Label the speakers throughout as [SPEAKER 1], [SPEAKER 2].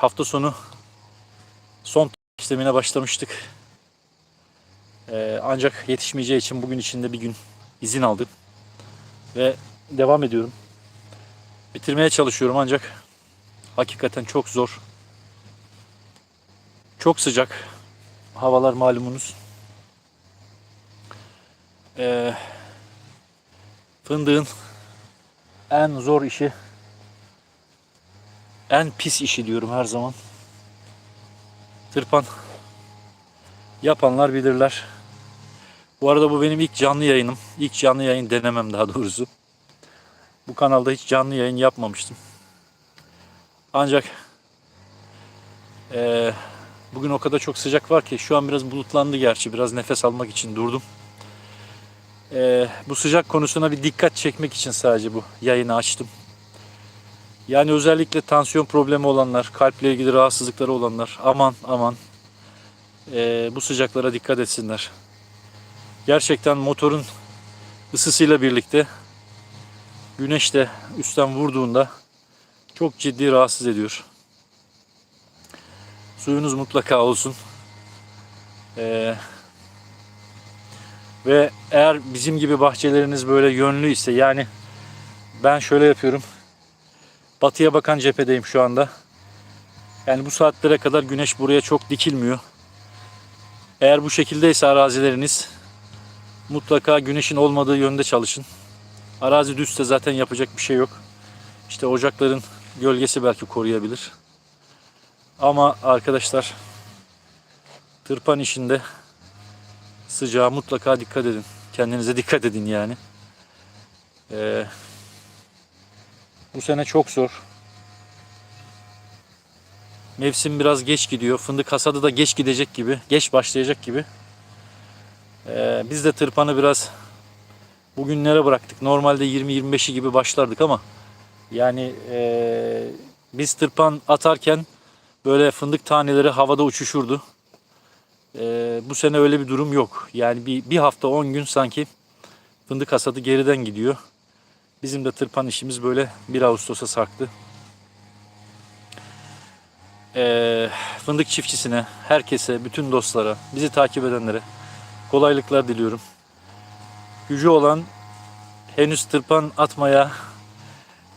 [SPEAKER 1] Hafta sonu son işlemine başlamıştık. Ee, ancak yetişmeyeceği için bugün içinde bir gün izin aldım. Ve devam ediyorum. Bitirmeye çalışıyorum ancak hakikaten çok zor. Çok sıcak. Havalar malumunuz. Ee, fındığın en zor işi en pis işi diyorum her zaman. Tırpan yapanlar bilirler. Bu arada bu benim ilk canlı yayınım. İlk canlı yayın denemem daha doğrusu. Bu kanalda hiç canlı yayın yapmamıştım. Ancak eee, bugün o kadar çok sıcak var ki şu an biraz bulutlandı gerçi. Biraz nefes almak için durdum. Eee, bu sıcak konusuna bir dikkat çekmek için sadece bu yayını açtım. Yani özellikle tansiyon problemi olanlar, kalple ilgili rahatsızlıkları olanlar aman aman eee, bu sıcaklara dikkat etsinler. Gerçekten motorun ısısıyla birlikte güneş de üstten vurduğunda çok ciddi rahatsız ediyor. Suyunuz mutlaka olsun. Eee, ve eğer bizim gibi bahçeleriniz böyle yönlü ise yani ben şöyle yapıyorum. Batıya bakan cephedeyim şu anda. Yani bu saatlere kadar güneş buraya çok dikilmiyor. Eğer bu şekildeyse arazileriniz mutlaka güneşin olmadığı yönde çalışın. Arazi düzse zaten yapacak bir şey yok. İşte ocakların gölgesi belki koruyabilir. Ama arkadaşlar tırpan işinde sıcağa mutlaka dikkat edin. Kendinize dikkat edin yani. Ee, bu sene çok zor. Mevsim biraz geç gidiyor. Fındık hasadı da geç gidecek gibi. Geç başlayacak gibi. Ee, biz de tırpanı biraz bugünlere bıraktık. Normalde 20-25'i gibi başlardık ama yani ee, biz tırpan atarken böyle fındık taneleri havada uçuşurdu. Ee, bu sene öyle bir durum yok. Yani bir, bir hafta 10 gün sanki fındık hasadı geriden gidiyor. Bizim de tırpan işimiz böyle 1 Ağustos'a sarktı. Ee, fındık çiftçisine, herkese, bütün dostlara, bizi takip edenlere kolaylıklar diliyorum. Gücü olan henüz tırpan atmaya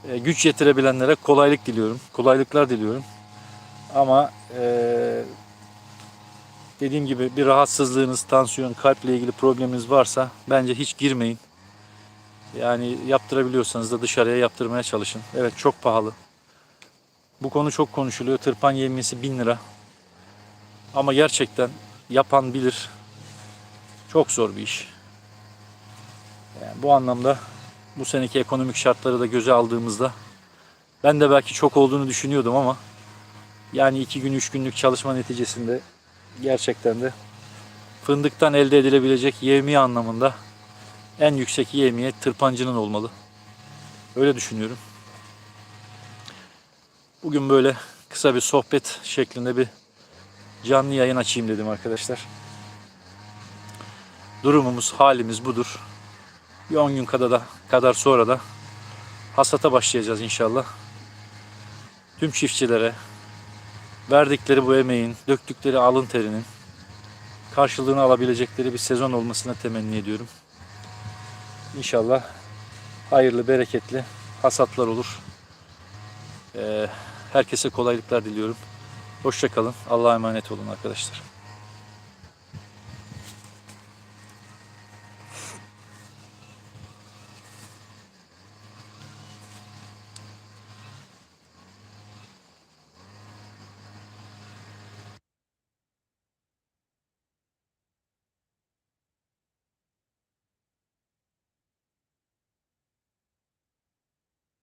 [SPEAKER 1] e, güç yetirebilenlere kolaylık diliyorum. Kolaylıklar diliyorum. Ama e, dediğim gibi bir rahatsızlığınız, tansiyon, kalple ilgili probleminiz varsa bence hiç girmeyin. Yani yaptırabiliyorsanız da dışarıya yaptırmaya çalışın. Evet çok pahalı. Bu konu çok konuşuluyor. Tırpan yemiyesi 1000 lira. Ama gerçekten yapan bilir. Çok zor bir iş. Yani bu anlamda bu seneki ekonomik şartları da göze aldığımızda ben de belki çok olduğunu düşünüyordum ama yani iki gün üç günlük çalışma neticesinde gerçekten de fındıktan elde edilebilecek yevmiye anlamında en yüksek yevmiye tırpancının olmalı. Öyle düşünüyorum. Bugün böyle kısa bir sohbet şeklinde bir canlı yayın açayım dedim arkadaşlar. Durumumuz, halimiz budur. Bir 10 gün kadar da kadar sonra da hasata başlayacağız inşallah. Tüm çiftçilere verdikleri bu emeğin, döktükleri alın terinin karşılığını alabilecekleri bir sezon olmasını temenni ediyorum. İnşallah hayırlı, bereketli hasatlar olur. Ee, herkese kolaylıklar diliyorum. Hoşçakalın. Allah'a emanet olun arkadaşlar.